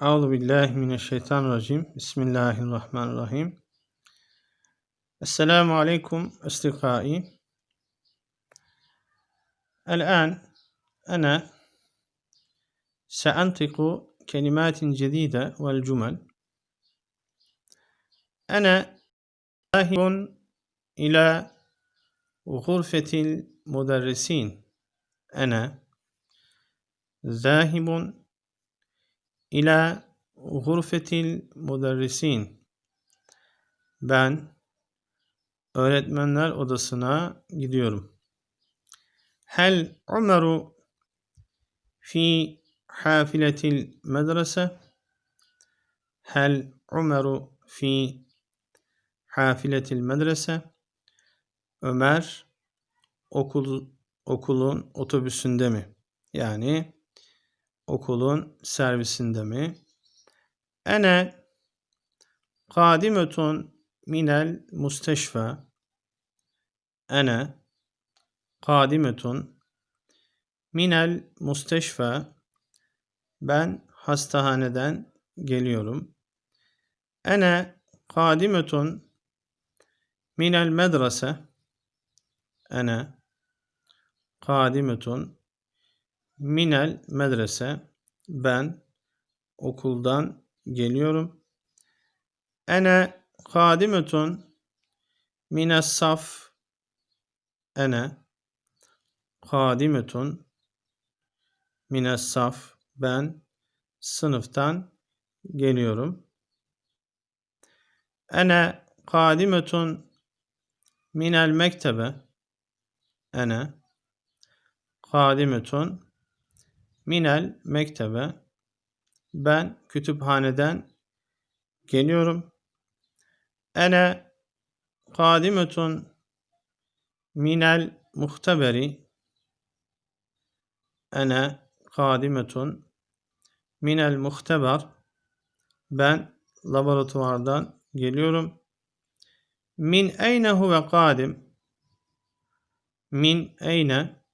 أعوذ بالله من الشيطان الرجيم بسم الله الرحمن الرحيم السلام عليكم أصدقائي الآن أنا سأنطق كلمات جديدة والجمل أنا ذاهب إلى غرفة المدرسين أنا ذاهب İlâ gurfetil muderrisin. Ben öğretmenler odasına gidiyorum. Hel Umeru fi hafiletil medrese? Hel Umeru fi hafiletil medrese? Ömer okul okulun otobüsünde mi? Yani okulun servisinde mi? Ene kadimetun minel musteşfa. Ene kadimetun minel musteşfa. Ben hastahaneden geliyorum. Ene kadimetun minel medrese. Ene kadimetun Minel medrese. Ben okuldan geliyorum. Ene kadimetun mines saf. Ene kadimetun mines saf. Ben sınıftan geliyorum. Ene kadimetun minel mektebe. Ene kadimetun Minel mektebe. Ben kütüphaneden geliyorum. Ene kadimetun minel muhteberi. Ene kadimetun minel muhteber. Ben laboratuvardan geliyorum. Min eyne huve kadim. Min eyne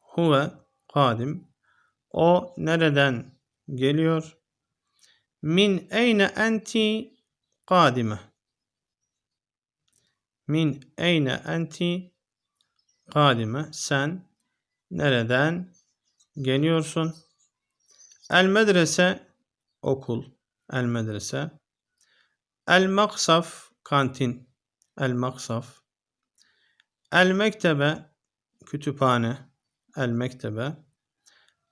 huve kadim. O nereden geliyor? Min eyne enti kadime. Min eyne enti kadime. Sen nereden geliyorsun? El medrese okul. El medrese. El maksaf kantin. El maksaf. El mektebe kütüphane. El mektebe.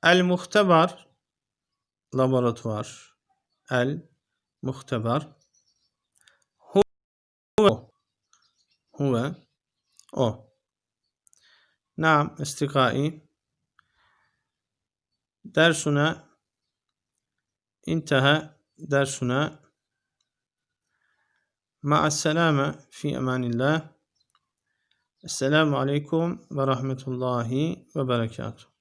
El muhtebar laboratuvar. El muhtebar huve huve o. Naam istikai dersuna intaha dersuna ma'asselame fi emanillah Esselamu Aleyküm ve Rahmetullahi ve Berekatuhu.